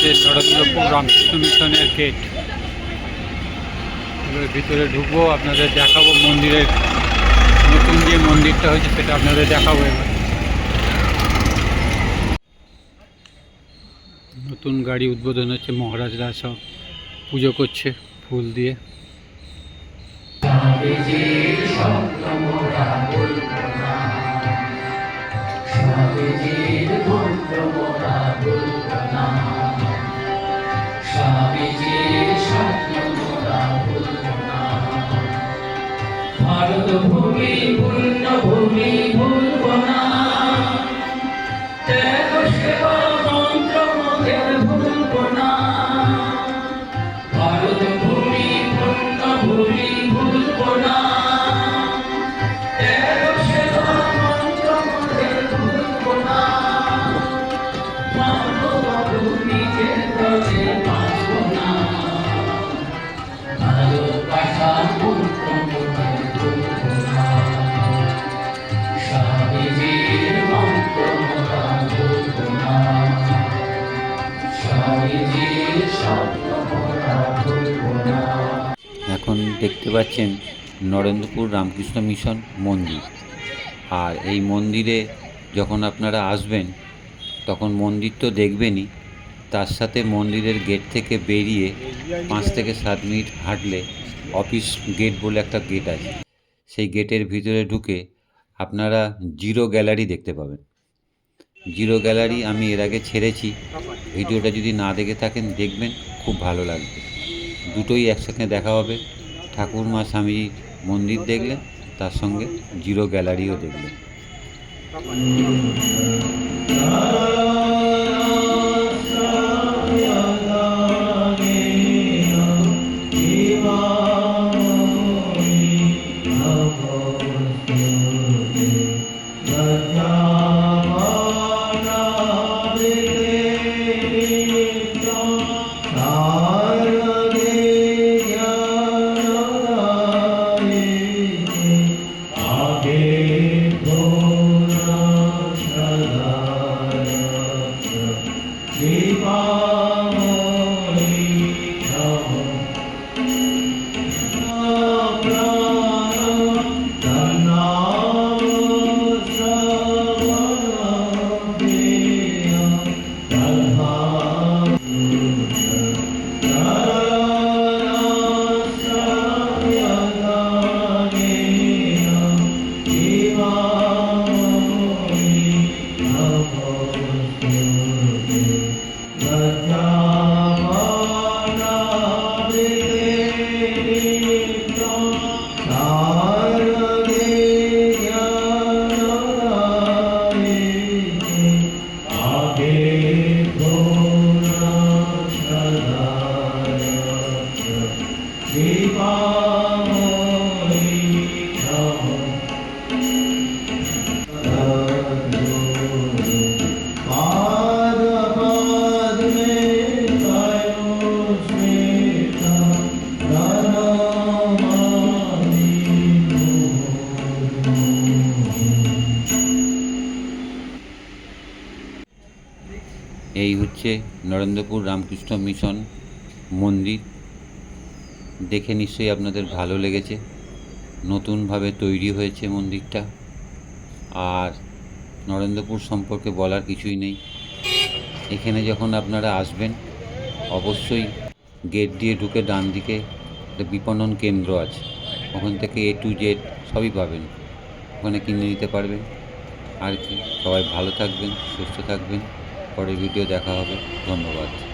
হচ্ছে নরেন্দ্রপুর রামকৃষ্ণ মিশনের গেট এবার ভিতরে ঢুকবো, আপনাদের দেখাবো মন্দিরের নতুন যে মন্দিরটা হয়েছে সেটা আপনাদের দেখাবো এবার। নতুন গাড়ি উদ্বোধন হচ্ছে, মহারাজরা সব পুজো করছে ফুল দিয়ে। ভূমি পূর্ণ ভূমি ভুলব না ত্যাগ সেবা মন্ত্র মোদের ভুলব এখন দেখতে পাচ্ছেন নরেন্দ্রপুর রামকৃষ্ণ মিশন মন্দির। আর এই মন্দিরে যখন আপনারা আসবেন, তখন মন্দির তো দেখবেনই, তার সাথে মন্দিরের গেট থেকে বেরিয়ে পাঁচ থেকে সাত মিনিট হাঁটলে অফিস গেট বলে একটা গেট আছে। সেই গেটের ভিতরে ঢুকে আপনারা জিরো গ্যালারি দেখতে পাবেন। জিরো গ্যালারি আমি এর আগে ছেড়েছি। ভিডিওটা যদি না দেখে থাকেন, দেখবেন খুব ভালো লাগবে। দুটোই একসাথে দেখা হবে। ঠাকুর মা স্বামী মন্দির দেখলেন, তার সঙ্গে জিরো গ্যালারিও দেখলেন। me. এই হচ্ছে নরেন্দ্রপুর রামকৃষ্ণ মিশন মন্দির। দেখে নিশ্চয়ই আপনাদের ভালো লেগেছে। নতুনভাবে তৈরি হয়েছে মন্দিরটা। আর নরেন্দ্রপুর সম্পর্কে বলার কিছুই নেই। এখানে যখন আপনারা আসবেন, অবশ্যই গেট দিয়ে ঢুকে ডান দিকে একটা বিপণন কেন্দ্র আছে। ওখান থেকে এ টু জেড সবই পাবেন। ওখানে কিনে নিতে পারবেন। আর কি। সবাই ভালো থাকবেন, সুস্থ থাকবেন। পরের ভিডিও দেখা হবে। ধন্যবাদ।